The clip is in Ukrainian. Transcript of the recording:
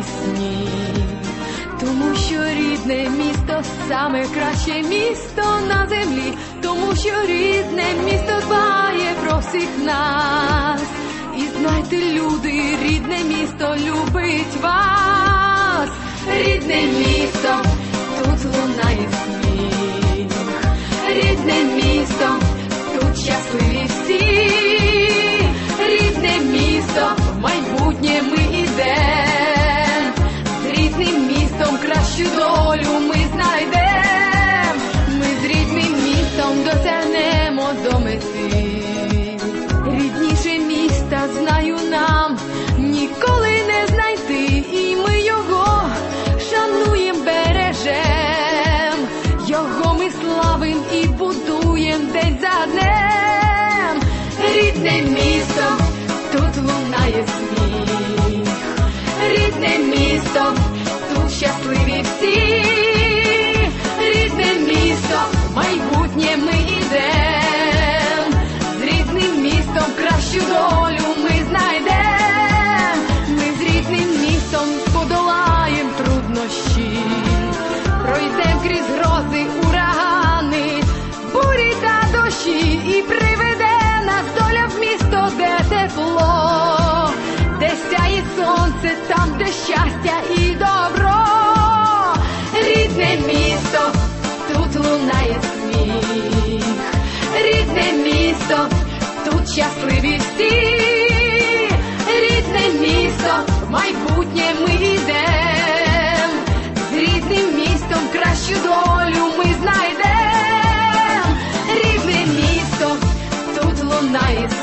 пісні, тому що рідне місто саме краще місто на землі, тому що рідне місто дбає про всіх нас. І знайте, люди, рідне місто любить вас, рідне місто. рідне місто, тут лунає сміх, рідне місто, тут щасливе. кращу долю ми знайдемо рідне місто тут лунає.